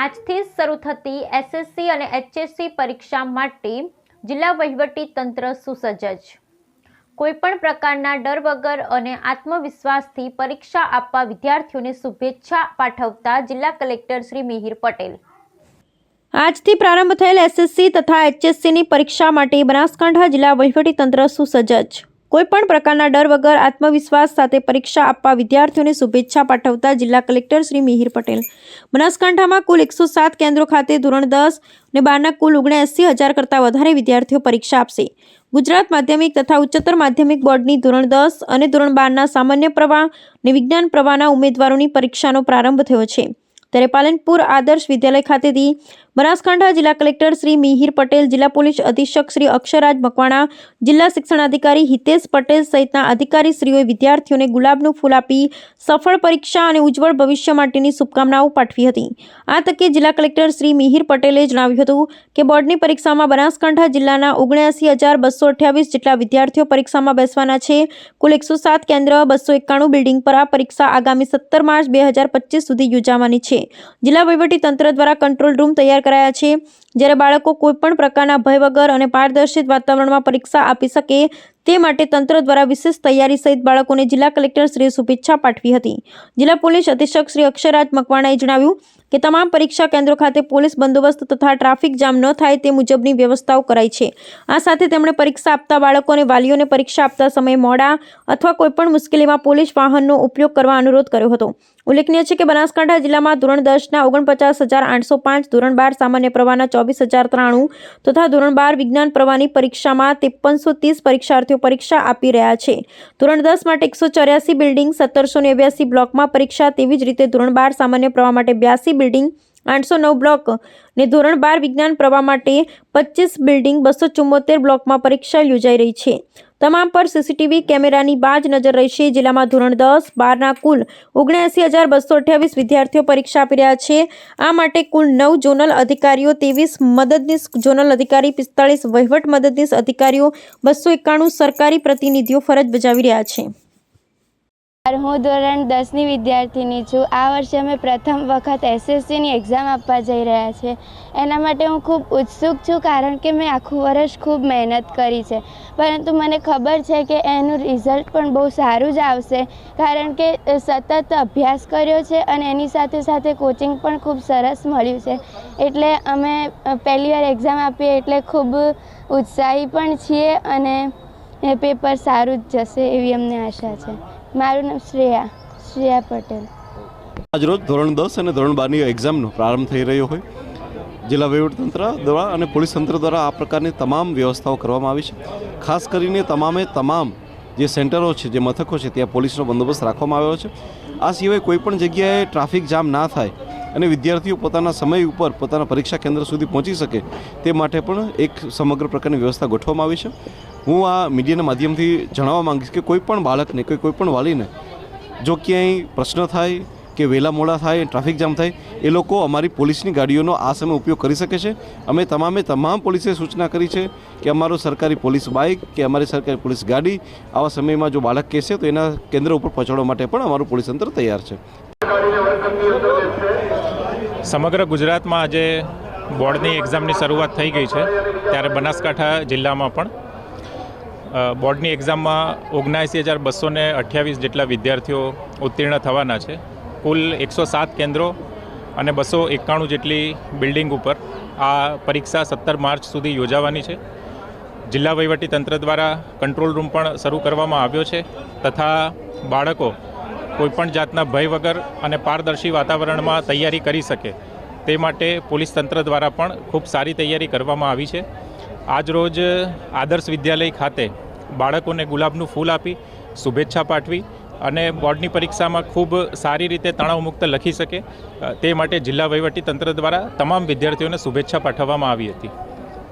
આજથી શરૂ થતી એસએસસી અને એચએસસી પરીક્ષા માટે જિલ્લા વહીવટી તંત્ર સુસજ્જ. કોઈપણ પ્રકારના ડર વગર અને આત્મવિશ્વાસથી પરીક્ષા આપવા વિદ્યાર્થીઓને શુભેચ્છા પાઠવતા જિલ્લા કલેક્ટર શ્રી મિહિર પટેલ. આજથી પ્રારંભ થયેલ એસએસસી તથા એચએસસીની પરીક્ષા માટે બનાસકાંઠા જિલ્લા વહીવટીતંત્ર સુસજ્જ. કોઈપણ પ્રકારના ડર વગર આત્મવિશ્વાસ સાથે પરીક્ષા આપવા વિદ્યાર્થીઓને શુભેચ્છા પાઠવતા જિલ્લા કલેક્ટર શ્રી મિહિર પટેલ. બનાસકાંઠામાં કુલ એકસો સાત કેન્દ્રો ખાતે ધોરણ દસ અને બારના કુલ ઓગણએંસી હજાર કરતાં વધારે વિદ્યાર્થીઓ પરીક્ષા આપશે. ગુજરાત માધ્યમિક તથા ઉચ્ચતર માધ્યમિક બોર્ડની ધોરણ દસ અને ધોરણ બારના સામાન્ય પ્રવાહ અને વિજ્ઞાન પ્રવાહના ઉમેદવારોની પરીક્ષાનો પ્રારંભ થયો છે. ત્યારે પાલનપુર આદર્શ વિદ્યાલય ખાતેથી બનાસકાંઠા જિલ્લા કલેક્ટર શ્રી મિહિર પટેલ, જિલ્લા પોલીસ અધિક્ષક શ્રી અક્ષરાજ મકવાણા, જિલ્લા શિક્ષણાધિકારી હિતેશ પટેલ સહિતના અધિકારીશ્રીઓએ વિદ્યાર્થીઓને ગુલાબનું ફૂલ આપી સફળ પરીક્ષા અને ઉજ્જવળ ભવિષ્ય માટેની શુભકામનાઓ પાઠવી હતી. આ તકે જિલ્લા કલેક્ટર શ્રી મિહિર પટેલે જણાવ્યું હતું કે, બોર્ડની પરીક્ષામાં બનાસકાંઠા જિલ્લાના ઓગણ્યાસી હજાર બસો અઠ્યાવીસ જેટલા વિદ્યાર્થીઓ પરીક્ષામાં બેસવાના છે. કુલ એકસો સાત કેન્દ્ર, બસો એકાણું બિલ્ડિંગ પર આ પરીક્ષા આગામી સત્તર માર્ચ બે હજાર પચીસ સુધી યોજાવાની છે. જિલ્લા તંત્ર દ્વારા કંટ્રોલ રૂમ તૈયાર કરાયા છે. જ્યારે બાળકો કોઈપણ પ્રકારના ભય વગર અને પારદર્શિત વાતાવરણમાં પરીક્ષા આપી શકે તે માટે તંત્ર દ્વારા વિશેષ તૈયારી સહિત બાળકોને જિલ્લા કલેક્ટર શ્રીએ શુભેચ્છા પાઠવી હતી. જિલ્લા પોલીસ અધિક્ષક શ્રી અક્ષરાજ મકવાણાએ જણાવ્યું કે તમામ પરીક્ષા કેન્દ્રો ખાતે પોલીસ બંદોબસ્ત તથા ટ્રાફિક જામ ન થાય તે મુજબની વ્યવસ્થાઓ કરાઈ છે. આ સાથે તેમણે પરીક્ષા આપતા બાળકો અને વાલીઓને પરીક્ષા આપતા સમયે મોડા અથવા કોઈપણ મુશ્કેલીમાં પોલીસ વાહનનો ઉપયોગ કરવા અનુરોધ કર્યો હતો. ઉલ્લેખનીય છે કે બનાસકાંઠા જિલ્લામાં ધોરણ દસના ઓગણપચાસ હજાર આઠસો પાંચ, ધોરણ બાર સામાન્ય પ્રવાહના ચોવીસ હજાર ત્રાણું તથા ધોરણ બાર વિજ્ઞાન પ્રવાહની પરીક્ષામાં ત્રેપનસો ત્રીસ પરીક્ષાર્થીઓ પરીક્ષા આપી રહ્યા છે. ધોરણ દસ માટે એકસો ચોર્યાસી બિલ્ડિંગ, સત્તરસો નેવ્યાસી બ્લોકમાં પરીક્ષા, તેવી જ રીતે ધોરણ બાર સામાન્ય પ્રવાહ માટે બ્યાસી બિલ્ડિંગ, આઠસો નવ બ્લોક ને ધોરણ બાર વિજ્ઞાન પ્રવાહ માટે પચીસ બિલ્ડિંગ, બસો ચુમ્મોતેર બ્લોકમાં પરીક્ષા યોજાઈ રહી છે. તમામ પર સીસીટીવી કેમેરાની બાજ નજર રહેશે. જિલ્લામાં ધોરણ દસ, બારના કુલ ઓગણએંસી હજાર બસો અઠ્યાવીસ વિદ્યાર્થીઓ પરીક્ષા આપી રહ્યા છે. આ માટે કુલ નવ જોનલ અધિકારીઓ, ત્રેવીસ મદદનીશ જોનલ અધિકારી, પિસ્તાળીસ વહીવટ મદદનીશ અધિકારીઓ, બસો એકાણું સરકારી પ્રતિનિધિઓ ફરજ બજાવી રહ્યા છે. હું ધોરણ દસની વિદ્યાર્થીની છું. આ વર્ષે અમે પ્રથમ વખત એસએસસીની એક્ઝામ આપવા જઈ રહ્યા છે. એના માટે હું ખૂબ ઉત્સુક છું કારણ કે મેં આખું વર્ષ ખૂબ મહેનત કરી છે. પરંતુ મને ખબર છે કે એનું રિઝલ્ટ પણ બહુ સારું જ આવશે. કારણ કે સતત અભ્યાસ કર્યો છે અને એની સાથે સાથે કોચિંગ પણ ખૂબ સરસ મળ્યું છે. એટલે અમે પહેલી વાર એક્ઝામ આપીએ એટલે ખૂબ ઉત્સાહી પણ છીએ અને પેપર સારું જ જશે એવી અમને આશા છે. મારું નામ શ્રેયા શ્રેયા પટેલ. આજરોજ ધોરણ દસ અને ધોરણ બારની એક્ઝામનો પ્રારંભ થઈ રહ્યો હોય. જિલ્લા વહીવટતંત્ર દ્વારા અને પોલીસ તંત્ર દ્વારા આ પ્રકારની તમામ વ્યવસ્થાઓ કરવામાં આવી છે. ખાસ કરીને તમામે તમામ જે સેન્ટરો છે, જે મથકો છે, ત્યાં પોલીસનો બંદોબસ્ત રાખવામાં આવ્યો છે. આ સિવાય કોઈપણ જગ્યાએ ટ્રાફિક જામ ના થાય અને વિદ્યાર્થીઓ પોતાના સમય ઉપર પોતાના પરીક્ષા કેન્દ્ર સુધી પહોંચી શકે તે માટે પણ એક સમગ્ર પ્રકારની વ્યવસ્થા ગોઠવવામાં આવી છે. હું આ મીડિયાના માધ્યમથી જણાવવા માંગીશ કે કોઈ પણ બાળકને કે કોઈ પણ વાલીને જો ક્યાંય પ્રશ્ન થાય કે વહેલા મોડા થાય, ટ્રાફિક જામ થાય, એ લોકો અમારી પોલીસની ગાડીઓનો આ સમય ઉપયોગ કરી શકે છે. અમે તમામે તમામ પોલીસે સૂચના કરી છે કે અમારો સરકારી પોલીસ બાઇક કે અમારી સરકારી પોલીસ ગાડી આવા સમયમાં જો બાળક કહેશે તો એના કેન્દ્ર ઉપર પહોંચાડવા માટે પણ અમારું પોલીસ તંત્ર તૈયાર છે. સમગ્ર ગુજરાતમાં આજે બોર્ડની એક્ઝામની શરૂઆત થઈ ગઈ છે. ત્યારે બનાસકાંઠા જિલ્લામાં પણ બોર્ડની એક્ઝામમાં ઓગણસી હજાર બસો અઠ્યાવીસ જેટલા વિદ્યાર્થીઓ ઉત્તીર્ણ થવાના છે. કુલ એકસો સાત કેન્દ્રો અને બસો એકાણું જેટલી બિલ્ડિંગ ઉપર આ પરીક્ષા સત્તર માર્ચ સુધી યોજાવાની છે. જિલ્લા વહીવટી તંત્ર દ્વારા કંટ્રોલ રૂમ પણ શરૂ કરવામાં આવ્યો છે તથા બાળકો કોઈપણ જાતના ભય વગર અને પારદર્શી વાતાવરણમાં તૈયારી કરી શકે તે માટે પોલીસ તંત્ર દ્વારા પણ ખૂબ સારી તૈયારી કરવામાં આવી છે. આજ રોજ આદર્શ વિદ્યાલય ખાતે બાળકોને ગુલાબનું ફૂલ આપી, શુભેચ્છા પાઠવી અને બોર્ડની પરીક્ષામાં ખૂબ સારી રીતે તણાવમુક્ત લખી શકે. તે માટે જિલ્લા વહીવટી તંત્ર દ્વારા તમામ વિદ્યાર્થીઓને શુભેચ્છા પાઠવવામાં આવી હતી.